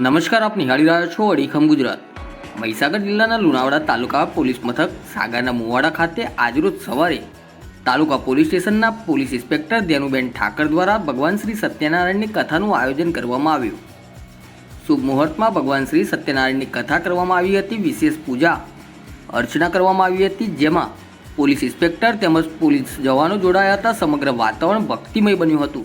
નમસ્કાર, આપ નિહાળી રહ્યા છો અડીખમ ગુજરાત. મહીસાગર જિલ્લાના લુણાવાડા તાલુકા પોલીસ મથક, સાગરના મુવાડા ખાતે આજરોજ સવારે તાલુકા પોલીસ સ્ટેશનના પોલીસ ઇન્સ્પેક્ટર ધ્યાનુબેન ઠાકર દ્વારા ભગવાન શ્રી સત્યનારાયણની કથાનું આયોજન કરવામાં આવ્યું. શુભ મુહૂર્તમાં ભગવાન શ્રી સત્યનારાયણની કથા કરવામાં આવી હતી, વિશેષ પૂજા અર્ચના કરવામાં આવી હતી, જેમાં પોલીસ ઇન્સ્પેક્ટર તેમજ પોલીસ જવાનો જોડાયા હતા. સમગ્ર વાતાવરણ ભક્તિમય બન્યું હતું.